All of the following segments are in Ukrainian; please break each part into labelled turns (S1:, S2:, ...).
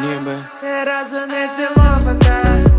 S1: ніби. Ні разу не цілована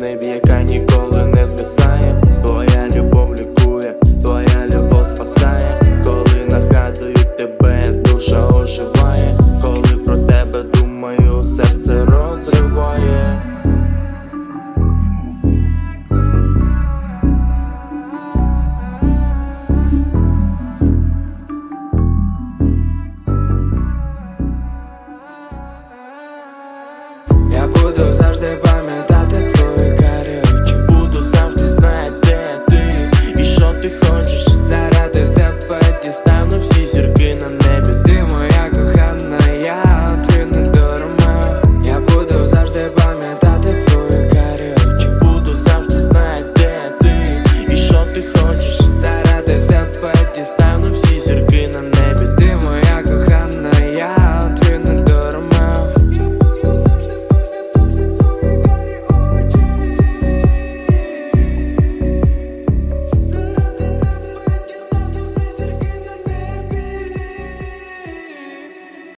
S2: небі, яка ніколи не звисає, твоя любов лікує, твоя любов спасає, коли нагадують тебе, душа оживає, коли про тебе думаю, серце розриває.
S1: Я буду завжди пам'ятати.